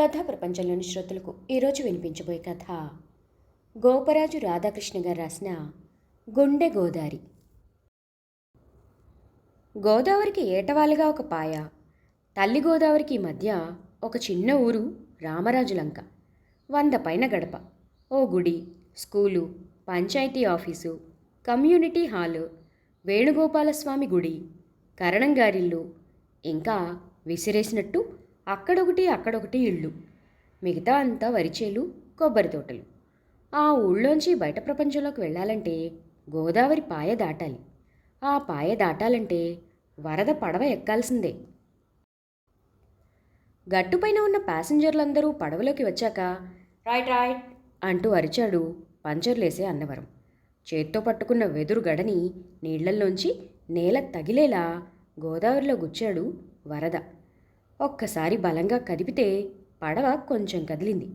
కథా ప్రపంచంలోని శ్రోతలకు ఈరోజు వినిపించబోయే కథ. గోపరాజు రాధాకృష్ణ గారు రాసిన గుండె గోదారి. గోదావరికి ఏటవాలుగా ఒక పాయ తల్లి గోదావరికి మధ్య ఒక చిన్న ఊరు రామరాజు లంక. వంద పైన గడప. ఓ గుడి school panchayat office community hall Venugopalaswamy గుడి కరణంగారిల్లు. ఇంకా విసిరేసినట్టు అక్కడొకటి అక్కడొకటి ఇళ్ళు. మిగతా అంతా వరిచేలు కొబ్బరి తోటలు. ఆ ఊళ్ళోంచి బయట ప్రపంచంలోకి వెళ్ళాలంటే గోదావరి పాయ దాటాలి. ఆ పాయ దాటాలంటే వరద పడవ ఎక్కాల్సిందే. గట్టుపైన ఉన్న ప్యాసింజర్లందరూ పడవలోకి వచ్చాక రైట్ రైట్ అంటూ అరిచాడు పంచర్లేసే అన్నవరం. చేత్తో పట్టుకున్న వెదురు గడని నీళ్ళల్లోంచి నేల తగిలేలా గోదావరిలో గుచ్చాడు వరద. ఒక్కసారి బలంగా కదిపితే పడవ కొంచెం కదిలింది.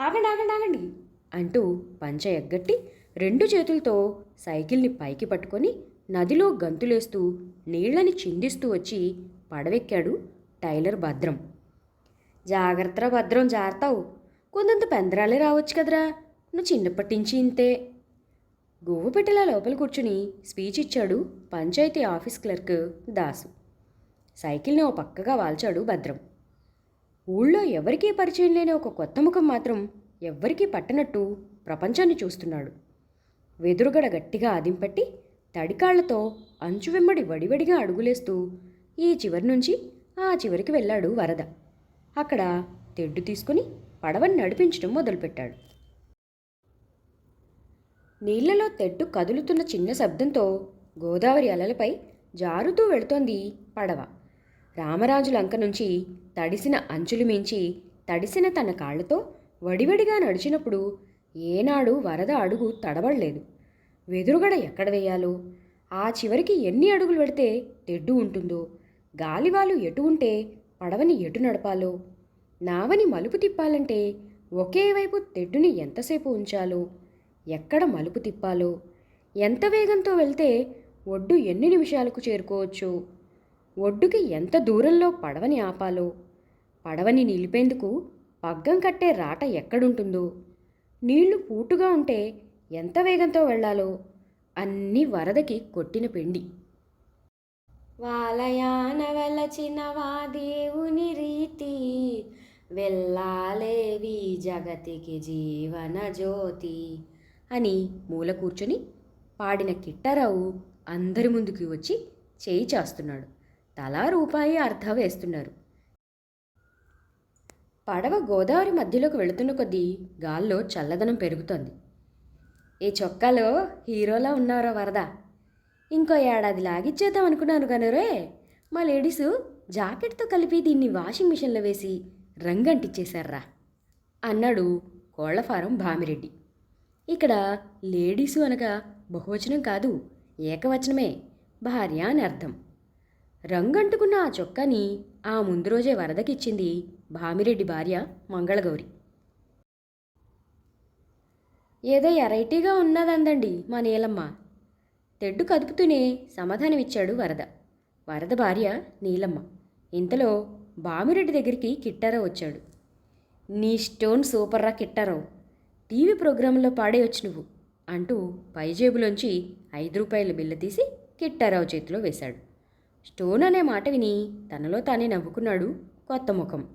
ఆగండి ఆగండి ఆగండి అంటూ పంచ ఎగ్గట్టి రెండు చేతులతో సైకిల్ని పైకి పట్టుకొని నదిలో గంతులేస్తూ నీళ్ళని చిందిస్తూ వచ్చి పడవెక్కాడు టైలర్ భద్రం. జాగ్రత్త భద్రం జారుతావు. కొంతంత పెందరాలే రావచ్చు కదరా. నువ్వు చిన్నప్పటి నుంచి ఇంతే. గోవు పెట్టెలా లోపల కూర్చుని స్పీచ్ ఇచ్చాడు పంచాయతీ ఆఫీస్ క్లర్క్ దాసు. సైకిల్ని ఓ పక్కగా వాల్చాడు భద్రం. ఊళ్ళో ఎవరికీ పరిచయం లేని ఒక కొత్త ముఖం మాత్రం ఎవ్వరికీ పట్టనట్టు ప్రపంచాన్ని చూస్తున్నాడు. వెదురుగడ గట్టిగా ఆదింపట్టి తడికాళ్ళతో అంచు వెంబడి వడివడిగా అడుగులేస్తూ ఈ చివరి నుంచి ఆ చివరికి వెళ్ళాడు వరద. అక్కడ తెడ్డు తీసుకుని పడవని నడిపించడం మొదలుపెట్టాడు. నీళ్ళలో తెడ్డు కదులుతున్న చిన్న శబ్దంతో గోదావరి అలలపై జారుతూ వెళుతోంది పడవ. రామరాజు లంక నుంచి తడిసిన అంచులు మించి తడిసిన తన కాళ్ళతో వడివడిగా నడిచినప్పుడు ఏనాడు వరద అడుగు తడబడలేదు వెదురుగడ ఎక్కడ వేయాలో ఆ చివరికి ఎన్ని అడుగులు పెడితే తెడ్డు ఉంటుందో గాలివాలు ఎటు ఉంటే పడవని ఎటు నడపాలో నావని మలుపు తిప్పాలంటే ఒకే వైపు తెడ్డుని ఎంతసేపు ఉంచాలో ఎక్కడ మలుపు తిప్పాలో ఎంత వేగంతో వెళ్తే ఒడ్డు ఎన్ని నిమిషాలకు చేరుకోవచ్చు ఒడ్డుకి ఎంత దూరంలో పడవని ఆపాలో? పడవని నిలిపేందుకు పగ్గం కట్టే రాట ఎక్కడుంటుందో? నీళ్ళు పూటుగా ఉంటే ఎంత వేగంతో వెళ్ళాలో అన్నీ వరదకి కొట్టిన పిండి. వాలయాన వెలచిన దేవుని రీతి వెళ్ళాలేవి జగతికి జీవన జ్యోతి అని మూల కూర్చొని పాడిన కిట్టారావు అందరి ముందుకి వచ్చి చేయి చేస్తున్నాడు. తలా రూపాయి అర్థ వేస్తున్నారు. పడవ గోదావరి మధ్యలోకి వెళుతున్న కొద్దీ గాల్లో చల్లదనం పెరుగుతోంది. ఈ చొక్కాలో హీరోలా ఉన్నారా వరద. ఇంకో ఏడాది లాగిచ్చేద్దాం అనుకున్నాను కనురే మా లేడీసు జాకెట్తో కలిపి దీన్ని వాషింగ్ మిషన్లో వేసి రంగంటిచ్చేశారా అన్నాడు కోళ్ళఫారం భామిరెడ్డి. ఇక్కడ లేడీసు అనగా బహువచనం కాదు ఏకవచనమే. భార్య అని అర్థం. రంగంటుకున్న ఆ చొక్కాని ఆ ముందు రోజే వరదకిచ్చింది భామిరెడ్డి భార్య మంగళగౌరి. ఏదో ఎరైటీగా ఉన్నదందండి మా నీలమ్మ. తెడ్డు కదుపుతూనే సమాధానమిచ్చాడు వరద. వరద భార్య నీలమ్మ. ఇంతలో బామిరెడ్డి దగ్గరికి కిట్టారావు వచ్చాడు. నీ స్టోన్ సూపర్రా కిట్టారావు టీవీ ప్రోగ్రాంలో పాడేయొచ్చు నువ్వు అంటూ పైజేబులోంచి ఐదు రూపాయల బిల్ల తీసి కిట్టారావు చేతిలో వేశాడు. స్టోన్ అనే మాట విని తనలో తానే నవ్వుకున్నాడు కొత్త ముఖం.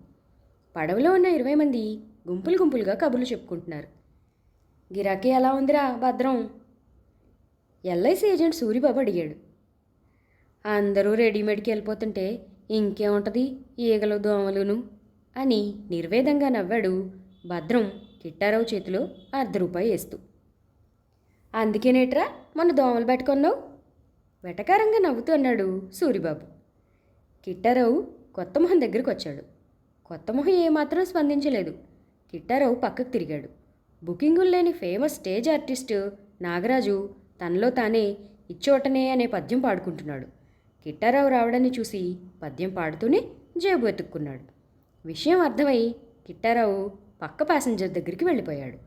పడవలో ఉన్న ఇరవై మంది గుంపులు గుంపులుగా కబుర్లు చెప్పుకుంటున్నారు. గిరాకీ ఎలా ఉందిరా భద్రం? ఎల్ఐసి ఏజెంట్ సూరిబాబు అడిగాడు. అందరూ రెడీమేడ్కి వెళ్ళిపోతుంటే ఇంకేముంటుంది ఈగలు దోమలును అని నిర్వేదంగా నవ్వాడు భద్రం కిట్టారావు చేతిలో అర్ధ రూపాయి వేస్తూ. అందుకేనేట్రా మన దోమలు పెట్టుకున్నావు? వెటకారంగా నవ్వుతూ అన్నాడు సూరిబాబు. కిట్టారావు కొత్త మొహం దగ్గరికి వచ్చాడు. కొత్త మొహం ఏమాత్రం స్పందించలేదు. కిట్టారావు పక్కకు తిరిగాడు. బుకింగులు లేని ఫేమస్ స్టేజ్ ఆర్టిస్ట్ నాగరాజు తనలో తానే ఇచ్చోటనే అనే పద్యం పాడుకుంటున్నాడు. కిట్టారావు రావడాన్ని చూసి పద్యం పాడుతూనే జేబు వెతుక్కున్నాడు. విషయం అర్థమై కిట్టారావు పక్క ప్యాసింజర్ దగ్గరికి వెళ్ళిపోయాడు.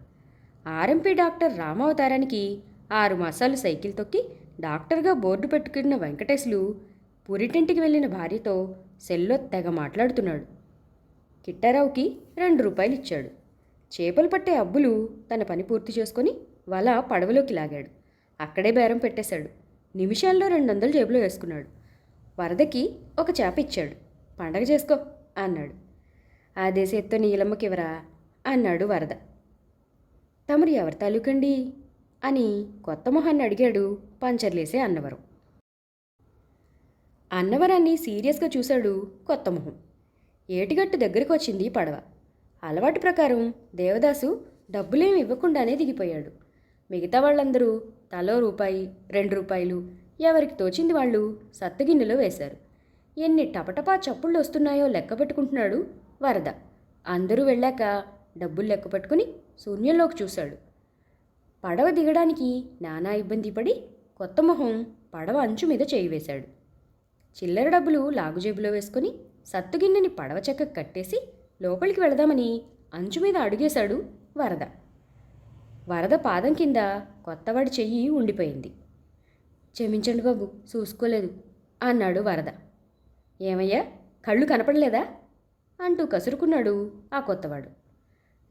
ఆర్ఎంపీ డాక్టర్ రామావతారానికి ఆరు మాసాలు సైకిల్ తొక్కి డాక్టర్గా బోర్డు పెట్టుకున్న వెంకటేశ్లు పురిటింటికి వెళ్ళిన భార్యతో సెల్లో తెగ మాట్లాడుతున్నాడు. కిట్టారావుకి రెండు రూపాయలు ఇచ్చాడు. చేపలు పట్టే అబ్బులు తన పని పూర్తి చేసుకొని వల పడవలోకి లాగాడు. అక్కడే బేరం పెట్టేశాడు. నిమిషాల్లో రెండు వందలు జేబులో వేసుకున్నాడు. వరదకి ఒక చేప ఇచ్చాడు. పండగ చేసుకో అన్నాడు. అదే సేత్తో నీలమ్మకివరా అన్నాడు వరద. తమరు ఎవరి తాలూకండి? అని కొత్త మొహాన్ని అడిగాడు పంచర్లేసే అన్నవరం. అన్నవరాన్ని సీరియస్గా చూశాడు కొత్త మొహం. ఏటిగట్టు దగ్గరికి వచ్చింది పడవ. అలవాటు ప్రకారం దేవదాసు డబ్బులేమి ఇవ్వకుండానే దిగిపోయాడు. మిగతా వాళ్ళందరూ తలో రూపాయి రెండు రూపాయలు ఎవరికి తోచింది వాళ్ళు సత్తగిన్నెలో వేశారు. ఎన్ని టపటపా చప్పుళ్ళు వస్తున్నాయో లెక్క పెట్టుకుంటున్నాడు వరద. అందరూ వెళ్ళాక డబ్బులు లెక్క పెట్టుకుని శూన్యంలోకి చూశాడు. పడవ దిగడానికి నానా ఇబ్బంది పడి కొత్త మొహం పడవ అంచు మీద చేయి వేశాడు. చిల్లర డబ్బులు లాగుజేబులో వేసుకుని సత్తుగిన్నెని పడవ చెక్కకు కట్టేసి లోపలికి వెళదామని అంచు మీద అడుగేశాడు వరద. వరద పాదం కింద కొత్తవాడి చెయ్యి ఉండిపోయింది. క్షమించండి బాబు చూసుకోలేదు అన్నాడు వరద. ఏమయ్యా కళ్ళు కనపడలేదా? అంటూ కసురుకున్నాడు ఆ కొత్తవాడు.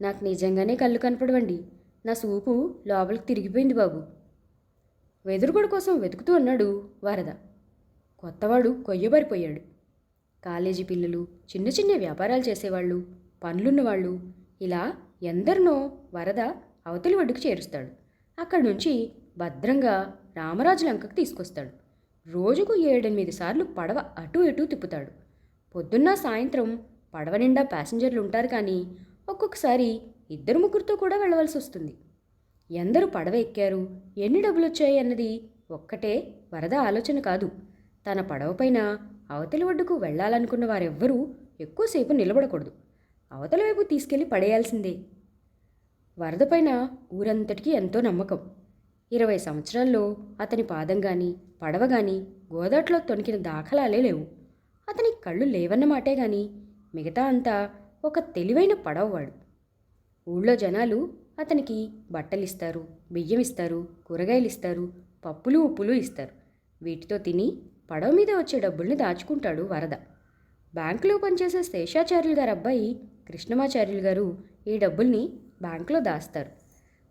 నాకు నిజంగానే కళ్ళు కనపడవండి నా సూపు లోపలికి తిరిగిపోయింది బాబు. వెదురుగుడు కోసం వెతుకుతూ అన్నాడు వరద. కొత్తవాడు కొయ్యబారిపోయాడు. కాలేజీ పిల్లలు చిన్న చిన్న వ్యాపారాలు చేసేవాళ్ళు పనులున్నవాళ్ళు ఇలా ఎందరినో వరద అవతలి ఒడ్డుకు చేరుస్తాడు. అక్కడి నుంచి భద్రంగా రామరాజు లంకకు తీసుకొస్తాడు. రోజుకు ఏడెనిమిది సార్లు పడవ అటు ఇటు తిప్పుతాడు. పొద్దున్న సాయంత్రం పడవ నిండా ప్యాసింజర్లు ఉంటారు కానీ ఒక్కొక్కసారి ఇద్దరు ముగ్గురితో కూడా వెళ్ళవలసి వస్తుంది. ఎందరు పడవ ఎక్కారు? ఎన్ని డబ్బులు వచ్చాయి అన్నది ఒక్కటే వరద ఆలోచన కాదు. తన పడవ పైన అవతలి ఒడ్డుకు వెళ్ళాలనుకున్న వారెవ్వరూ ఎక్కువసేపు నిలబడకూడదు. అవతల వైపు తీసుకెళ్ళి పడేయాల్సిందే. వరద పైన ఊరంతటికీ ఎంతో నమ్మకం. ఇరవై సంవత్సరాల్లో అతని పాదం కానీ పడవ కానీ గోదాట్లో తొణికిన దాఖలాలే లేవు. అతని కళ్ళు లేవన్నమాటే కానీ మిగతా అంతా ఒక తెలివైన పడవవాడు. ఊళ్ళో జనాలు అతనికి బట్టలిస్తారు బియ్యం ఇస్తారు కూరగాయలు ఇస్తారు పప్పులు ఉప్పులు ఇస్తారు. వీటితో తిని పడవ మీద వచ్చే డబ్బుల్ని దాచుకుంటాడు వరద. బ్యాంకులో పనిచేసే శేషాచార్యులు గారు అబ్బాయి కృష్ణమాచార్యులు గారు ఈ డబ్బుల్ని బ్యాంకులో దాస్తారు.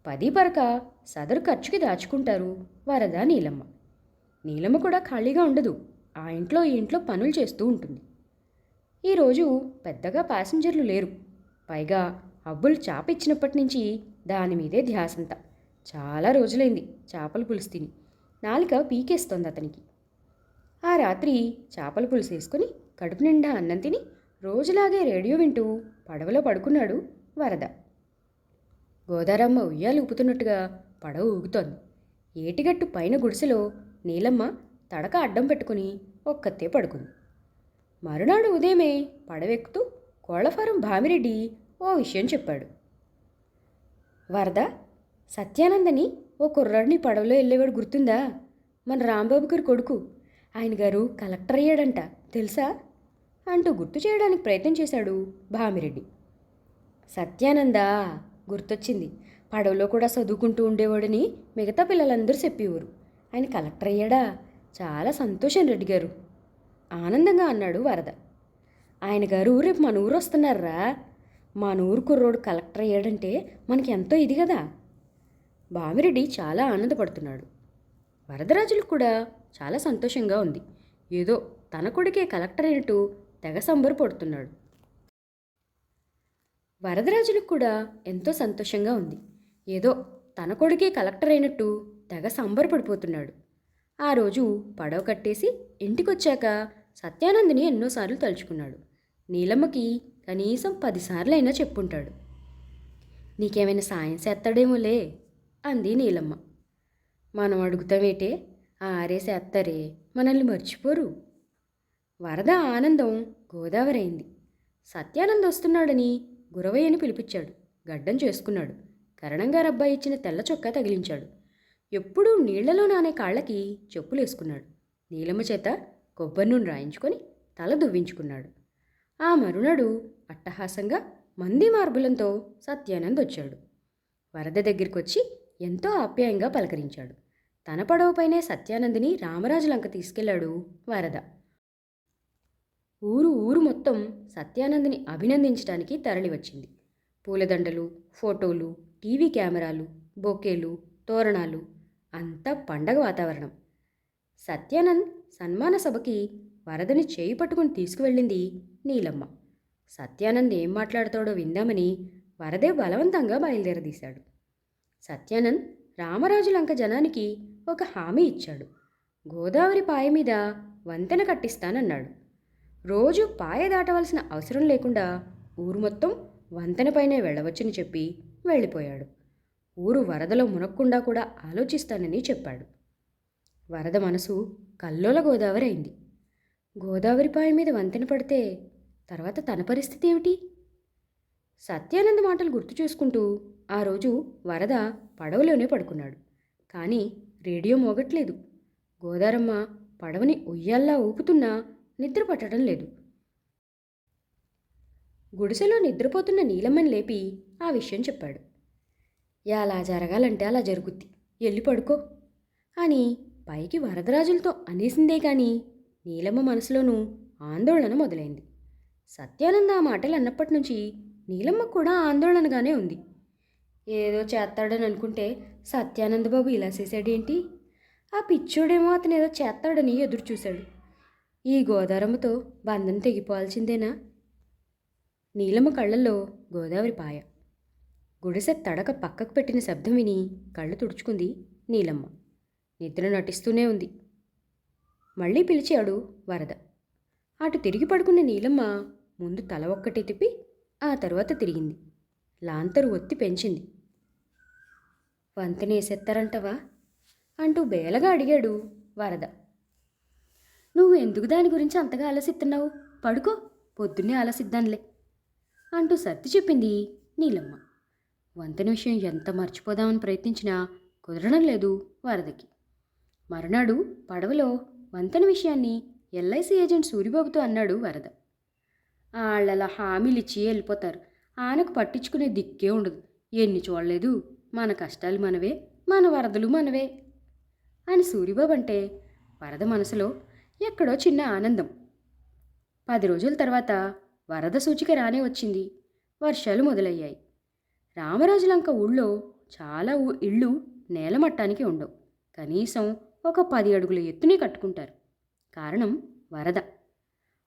పది పరక సదరు ఖర్చుకి దాచుకుంటారు వరద నీలమ్మ. నీలమ్మ కూడా ఖాళీగా ఉండదు. ఆ ఇంట్లో ఈ ఇంట్లో పనులు చేస్తూ ఉంటుంది. ఈరోజు పెద్దగా ప్యాసింజర్లు లేరు. పైగా అబ్బులు చేప ఇచ్చినప్పటి నుంచి దాని మీదే ధ్యాసంతా. చాలా రోజులైంది చేపల పులుసు తిని. నాలిక పీకేస్తోంది అతనికి. ఆ రాత్రి చేపల పులుసు వేసుకుని కడుపు నిండా అన్నం తిని రోజులాగే రేడియో వింటూ పడవలో పడుకున్నాడు వరద. గోదారమ్మ ఉయ్యాలు ఊపుతున్నట్టుగా పడవ ఊగుతోంది. ఏటిగట్టు పైన గుడిసెలో నీలమ్మ తడక అడ్డం పెట్టుకుని ఒక్కతే పడుకుంది. మరునాడు ఉదయమే పడవెక్కుతూ కోళ్ళఫారం భామిరెడ్డి ఓ విషయం చెప్పాడు. వరద సత్యానందని ఓ కుర్రాడిని పడవలో వెళ్ళేవాడు గుర్తుందా? మన రాంబాబు గారి కొడుకు. ఆయన గారు కలెక్టర్ అయ్యాడంట తెలుసా? అంటూ గుర్తు చేయడానికి ప్రయత్నం చేశాడు భామిరెడ్డి. సత్యానందా గుర్తొచ్చింది. పడవలో కూడా చదువుకుంటూ ఉండేవాడని మిగతా పిల్లలందరూ చెప్పేవారు. ఆయన కలెక్టర్ అయ్యాడా? చాలా సంతోషం రెడ్డి గారు ఆనందంగా అన్నాడు వరద. ఆయన గారు రేపు మన ఊరు వస్తున్నారా? మా ఊరు కుర్రోడు కలెక్టర్ అయ్యాడంటే మనకి ఎంతో ఇది కదా? బామిరెడ్డి చాలా ఆనందపడుతున్నాడు. వరదరాజులకు కూడా చాలా సంతోషంగా ఉంది. ఏదో తన కొడుకే కలెక్టర్ అయినట్టు తెగ సంబరపడుతున్నాడు. వరదరాజులకు కూడా ఎంతో సంతోషంగా ఉంది. ఏదో తన కొడుకే కలెక్టర్ అయినట్టు తెగ సంబరపడిపోతున్నాడు. ఆ రోజు పడవ కట్టేసి ఇంటికొచ్చాక సత్యానందిని ఎన్నోసార్లు తలుచుకున్నాడు. నీలమ్మకి కనీసం పదిసార్లు అయినా చెప్పుంటాడు. నీకేమైనా సాయం చేస్తాడేమోలే అంది నీలమ్మ. మనం అడుగుతామేటే ఆరేసేస్తారే మనల్ని మర్చిపోరు. వరద ఆనందం గోదావరి అయింది సత్యానంద్ వస్తున్నాడని గురవయ్యని పిలిపించాడు. గడ్డం చేసుకున్నాడు. కరణంగారు అబ్బాయి ఇచ్చిన తెల్ల చొక్కా తగిలించాడు. ఎప్పుడూ నీళ్ళలో నానే కాళ్ళకి చెప్పులు వేసుకున్నాడు నీలమ్మ చేత కొబ్బరి నూనె రాయించుకొని తల దువ్వించుకున్నాడు. ఆ మరునాడు అట్టహాసంగా మంది మార్బులంతో సత్యానంద్ వచ్చాడు. వరద దగ్గరికి వచ్చి ఎంతో ఆప్యాయంగా పలకరించాడు. తన పడవపైనే సత్యానందిని రామరాజు లంక తీసుకెళ్ళాడు వరద. ఊరు ఊరు మొత్తం సత్యానందిని అభినందించడానికి తరలివచ్చింది. పూలదండలు ఫోటోలు టీవీ కెమెరాలు బొకేలు తోరణాలు అంతా పండగ వాతావరణం. సత్యానంద్ సన్మాన సభకి వరదని చేయి పట్టుకుని తీసుకువెళ్ళింది నీలమ్మ. సత్యానంద్ ఏం మాట్లాడతాడో విందామని వరదే బలవంతంగా బయలుదేరదీశాడు. సత్యానంద్ రామరాజు లంక జనానికి ఒక హామీ ఇచ్చాడు. గోదావరి పాయ మీద వంతెన కట్టిస్తానన్నాడు. రోజు పాయ దాటవలసిన అవసరం లేకుండా ఊరు మొత్తం వంతెనపైనే వెళ్ళవచ్చని చెప్పి వెళ్ళిపోయాడు. ఊరు వరదలో మునక్కుండా కూడా ఆలోచిస్తానని చెప్పాడు. వరద మనసు కల్లోల గోదావరి అయింది. గోదావరి పాయ మీద వంతెన పడితే తర్వాత తన పరిస్థితి ఏమిటి? సత్యానంద మాటలు గుర్తు చేసుకుంటూ ఆ రోజు వరద పడవలోనే పడుకున్నాడు. కానీ రేడియో మోగట్లేదు. గోదారమ్మ పడవని ఉయ్యాల్లా ఊపుతున్నా నిద్ర పట్టడం లేదు. గుడిసెలో నిద్రపోతున్న నీలమ్మని లేపి ఆ విషయం చెప్పాడు. ఎలా జరగాలంటే అలా జరుగుద్ది. వెళ్ళి పడుకో అని పైకి వరదరాజులతో అనేసిందే కానీ నీలమ్మ మనసులోనూ ఆందోళన మొదలైంది. సత్యానంద ఆ మాటలు అన్నప్పటి నుంచి నీలమ్మ కూడా ఆందోళనగానే ఉంది. ఏదో చేస్తాడని అనుకుంటే సత్యానంద బాబు ఇలా చేశాడేంటి? ఆ పిచ్చోడేమో అతను ఏదో చేస్తాడని ఎదురు చూశాడు ఈ గోదారమ్మతో బంధం తెగిపోవాల్సిందేనా? నీలమ్మ కళ్ళల్లో గోదావరి పాయ. గుడిసె తడక పక్కకు పెట్టిన శబ్దం విని కళ్ళు తుడుచుకుంది నీలమ్మ. నిద్ర నటిస్తూనే ఉంది. మళ్ళీ పిలిచాడు వరద. అటు తిరిగి పడుకున్న నీలమ్మ ముందు తల ఒక్కటి తిప్పి ఆ తర్వాత తిరిగింది. లాంతరు ఒత్తి పెంచింది. వంతెనేసేస్తారంటవా అంటూ బేలగా అడిగాడు వరద. నువ్వు ఎందుకు దాని గురించి అంతగా ఆలసిస్తున్నావు పడుకో పొద్దున్నే ఆలోచిద్దాంలే అంటూ సర్ది చెప్పింది నీలమ్మ. వంతెన విషయం ఎంత మర్చిపోదామని ప్రయత్నించినా కుదరడం లేదు వరదకి. మరునాడు పడవలో వంతెన విషయాన్ని ఎల్ఐసి ఏజెంట్ సూరిబాబుతో అన్నాడు వరద. వాళ్ళలా హామీలు ఇచ్చి వెళ్ళిపోతారు. ఆయనకు పట్టించుకునే దిక్కే ఉండదు. ఎన్ని చూడలేదు. మన కష్టాలు మనవే మన వరదలు మనవే. అని సూరిబాబు అంటే వరద మనసులో ఎక్కడో చిన్న ఆనందం. పది రోజుల తర్వాత వరద సూచిక రానే వచ్చింది. వర్షాలు మొదలయ్యాయి. రామరాజులంక ఊళ్ళో చాలా ఇళ్ళు నేలమట్టానికి ఉండవు. కనీసం ఒక పది అడుగుల ఎత్తునే కట్టుకుంటారు. కారణం వరద.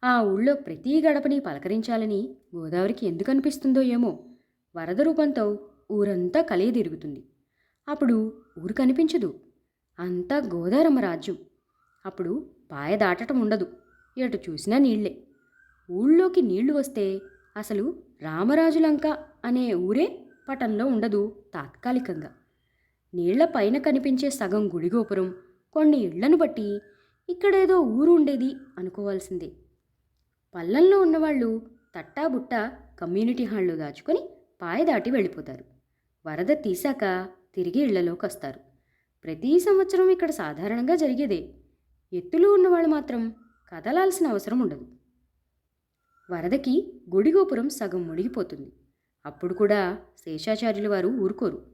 ఆ ఊళ్ళో ప్రతి గడపని పలకరించాలని గోదావరికి ఎందుకు అనిపిస్తుందో ఏమో వరద రూపంతో ఊరంతా కలియదిరుగుతుంది. అప్పుడు ఊరు కనిపించదు. అంతా గోదారమ్మ రాజ్యం. అప్పుడు పాయ దాటటం ఉండదు. ఎటు చూసినా నీళ్ళే. ఊళ్ళోకి నీళ్ళు వస్తే అసలు రామరాజులంక అనే ఊరే పటంలో ఉండదు తాత్కాలికంగా. నీళ్ళ పైన కనిపించే సగం గుడి గోపురం కొన్ని ఇళ్ళను బట్టి ఇక్కడేదో ఊరు ఉండేది అనుకోవాల్సిందే. పల్లెల్లో ఉన్నవాళ్ళు తట్టాబుట్ట కమ్యూనిటీ హాల్లో దాచుకొని పాయ దాటి వెళ్ళిపోతారు. వరద తీశాక తిరిగి ఇళ్ళలోకి వస్తారు. ప్రతి సంవత్సరం ఇక్కడ సాధారణంగా జరిగేదే. ఎత్తులో ఉన్నవాళ్ళు మాత్రం కదలాల్సిన అవసరం ఉండదు. వరదకి గుడి గోపురం సగం మునిగిపోతుంది. అప్పుడు కూడా శేషాచార్యుల వారు ఊరుకోరు.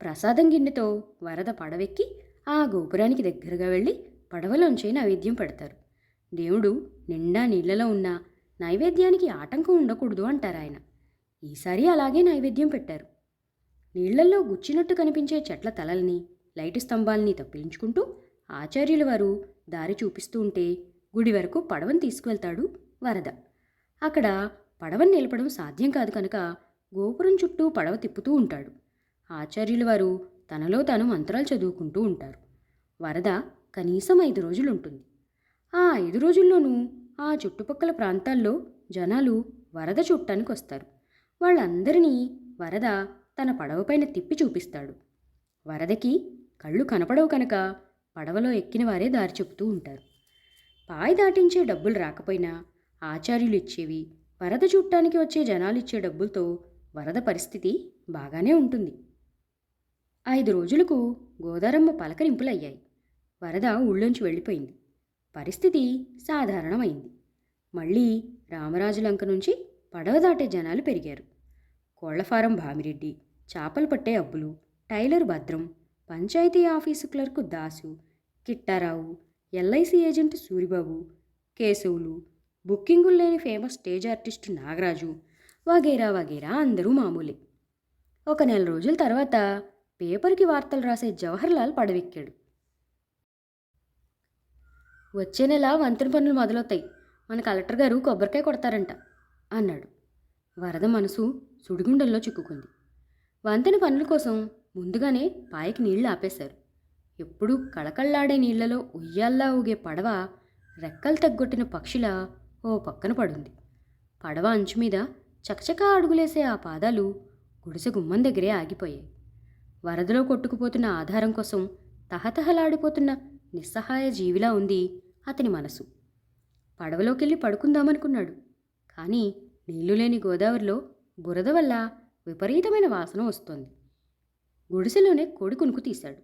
ప్రసాదం గిన్నెతో వరద పడవెక్కి ఆ గోపురానికి దగ్గరగా వెళ్ళి పడవలోంచి నైవేద్యం పెడతారు. దేవుడు నిండా నీళ్ళలో ఉన్న నైవేద్యానికి ఆటంకం ఉండకూడదు అంటారు ఆయన. ఈసారి అలాగే నైవేద్యం పెట్టారు. నీళ్ళల్లో గుచ్చినట్టు కనిపించే చెట్ల తలల్ని లైటు స్తంభాల్ని తప్పించుకుంటూ ఆచార్యుల వారు దారి చూపిస్తూ ఉంటే గుడి వరకు పడవను తీసుకువెళ్తాడు వరద. అక్కడ పడవను నిలపడం సాధ్యం కాదు కనుక గోపురం చుట్టూ పడవ తిప్పుతూ ఉంటాడు. ఆచార్యుల వారు తనలో తాను మంత్రాలు చదువుకుంటూ ఉంటారు. వరద కనీసం ఐదు రోజులు ఉంటుంది ఆ ఐదు రోజుల్లోనూ ఆ చుట్టుపక్కల ప్రాంతాల్లో జనాలు వరద చూడటానికి వస్తారు వాళ్ళందరినీ వరద తన పడవపైన తిప్పి చూపిస్తాడు. వరదకి కళ్ళు కనపడవు కనుక పడవలో ఎక్కిన వారే దారి చెబుతూ ఉంటారు. పాయి దాటించే డబ్బులు రాకపోయినా ఆచార్యులు ఇచ్చేవి వరద చూడటానికి వచ్చే జనాలు ఇచ్చే డబ్బులతో వరద పరిస్థితి బాగానే ఉంటుంది. ఐదు రోజులకు గోదారమ్మ పలకరింపులయ్యాయి. వరద ఊళ్ళోంచి వెళ్ళిపోయింది. పరిస్థితి సాధారణమైంది. మళ్ళీ రామరాజులంక నుంచి పడవ దాటే జనాలు పెరిగారు. కోళ్ళఫారం భామిరెడ్డి చేపలు పట్టే Abbulu tailor Bhadram panchayat office clerk Dasu Kittarao LIC agent Suribabu Keshavulu బుకింగులు లేని ఫేమస్ స్టేజ్ ఆర్టిస్టు నాగరాజు వగేరా వగేరా అందరూ మామూలే. ఒక నెల రోజుల తర్వాత పేపర్కి వార్తలు రాసే జవహర్లాల్ పడవెక్కాడు. వచ్చే నెల వంతెన పనులు మొదలవుతాయి. మన కలెక్టర్ గారు కొబ్బరికాయ కొడతారంట అన్నాడు. వరద మనసు సుడిగుండంలో చిక్కుకుంది. వంతెన పనుల కోసం ముందుగానే పాయకి నీళ్ళు ఆపేశారు. ఎప్పుడూ కళకళ్ళాడే నీళ్ళలో ఉయ్యాల్లా ఊగే పడవ రెక్కలు తగ్గొట్టిన పక్షిలా ఓ పక్కన పడుంది. పడవ అంచు మీద చకచకా అడుగులేసే ఆ పాదాలు గుడిసె గుమ్మం దగ్గరే ఆగిపోయాయి. వరదలో కొట్టుకుపోతున్న ఆధారం కోసం తహతహలాడిపోతున్న నిస్సహాయ జీవిలా ఉంది అతని మనసు. పడవలోకెళ్ళి పడుకుందామనుకున్నాడు. కానీ నీళ్ళు లేని గోదావరిలో బురద వల్ల విపరీతమైన వాసన వస్తోంది. గుడిసెలోనే కోడి కునుకు తీశాడు.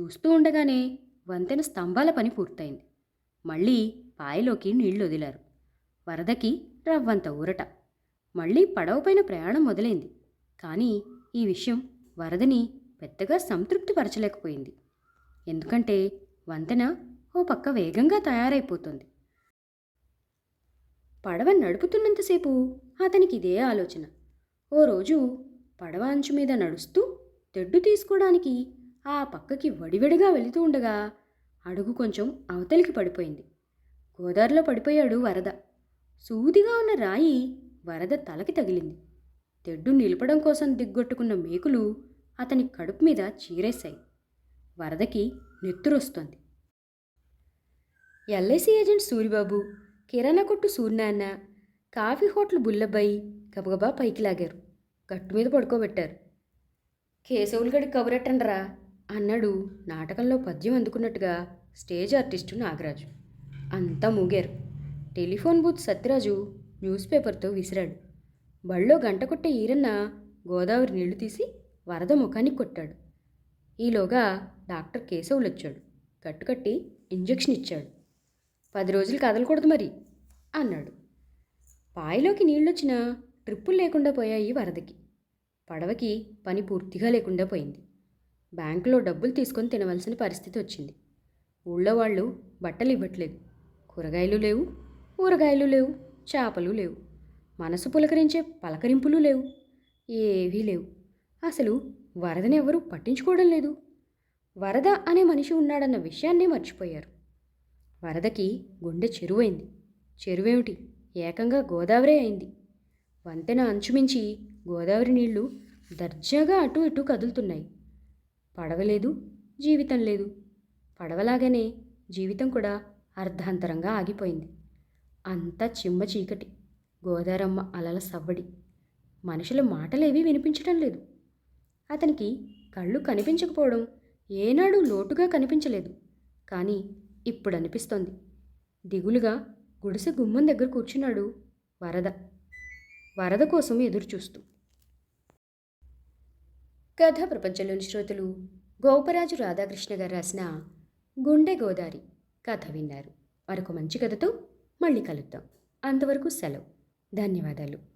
చూస్తూ ఉండగానే వంతెన స్తంభాల పని పూర్తయింది. మళ్ళీ పాయలోకి నీళ్ళు వదిలారు వరదకి రవ్వంత ఊరట. మళ్ళీ పడవపైన ప్రయాణం మొదలైంది. కానీ ఈ విషయం వరదని పెద్దగా సంతృప్తిపరచలేకపోయింది. ఎందుకంటే వంతెన ఓ పక్క వేగంగా తయారైపోతుంది. పడవ నడుపుతున్నంతసేపు అతనికి ఇదే ఆలోచన. ఓ రోజు పడవ అంచు మీద నడుస్తూ తెడ్డు తీసుకోవడానికి ఆ పక్కకి వడివడిగా వెళుతూ ఉండగా అడుగు కొంచెం అవతలికి పడిపోయింది. గోదావరిలో పడిపోయాడు వరద. సూదిగా ఉన్న రాయి వరద తలకి తగిలింది. తెడ్డు నిలపడం కోసం దిగ్గొట్టుకున్న మేకులు అతని కడుపు మీద చీరేశాయి. వరదకి నెత్తురొస్తోంది. ఎల్ఐసి ఏజెంట్ సూరిబాబు కిరాణా కొట్టు సూర్యనాన్న కాఫీ హోటల్ బుల్లబ్బాయి గబగబా పైకి లాగారు. గట్టు మీద పడుకోబెట్టారు. కేశవులు గడి కబురెట్టండ్రా? అన్నాడు నాటకంలో పద్యం అందుకున్నట్టుగా స్టేజ్ ఆర్టిస్టు నాగరాజు. అంతా మూగారు. టెలిఫోన్ బూత్ సత్యరాజు న్యూస్ పేపర్తో విసిరాడు. బళ్ళో గంట కొట్టే ఈరన్న గోదావరి నీళ్ళు తీసి వరద ముఖానికి కొట్టాడు. ఈలోగా డాక్టర్ కేశవులు వచ్చాడు కట్టుకట్టి ఇంజెక్షన్ ఇచ్చాడు పది రోజులు కదలకూడదు మరి అన్నాడు. పాయలోకి నీళ్ళొచ్చినా ట్రిప్పులు లేకుండా పోయాయి వరదకి. పడవకి పని పూర్తిగా లేకుండా పోయింది. బ్యాంకులో డబ్బులు తీసుకొని తినవలసిన పరిస్థితి వచ్చింది. ఊళ్ళో వాళ్ళు బట్టలు ఇవ్వట్లేదు. కూరగాయలు లేవు ఊరగాయలు లేవు చేపలు లేవు. మనసు పులకరించే పలకరింపులు లేవు ఏవీ లేవు. అసలు వరదని ఎవరూ పట్టించుకోవడం లేదు. వరద అనే మనిషి ఉన్నాడన్న విషయాన్నే మర్చిపోయారు. వరదకి గుండె చెరువైంది. చెరువేమిటి? ఏకంగా గోదావరి అయింది. వంతెన అంచుమించి గోదావరి నీళ్ళు దర్జాగా అటు ఇటు కదులుతున్నాయి. పడవ లేదు జీవితం లేదు. పడవలాగానే జీవితం కూడా అర్ధాంతరంగా ఆగిపోయింది. అంతా చిమ్మ చీకటి గోదారమ్మ అలల సవ్వడి. మనుషుల మాటలేవి వినిపించటం లేదు. అతనికి కళ్ళు కనిపించకపోవడం ఏనాడు లోటుగా కనిపించలేదు. కానీ ఇప్పుడు అనిపిస్తోంది దిగులుగా గుడిసె గుమ్మం దగ్గర కూర్చున్నాడు వరద. వరద కోసం ఎదురు చూస్తూ కథ ప్రపంచంలోని శ్రోతలు గోపరాజు రాధాకృష్ణ గారు రాసిన గుండె గోదారి కథ విన్నారు. మరొక మంచి కథతో మళ్ళీ కలుద్దాం. అంతవరకు సెలవు. ధన్యవాదాలు.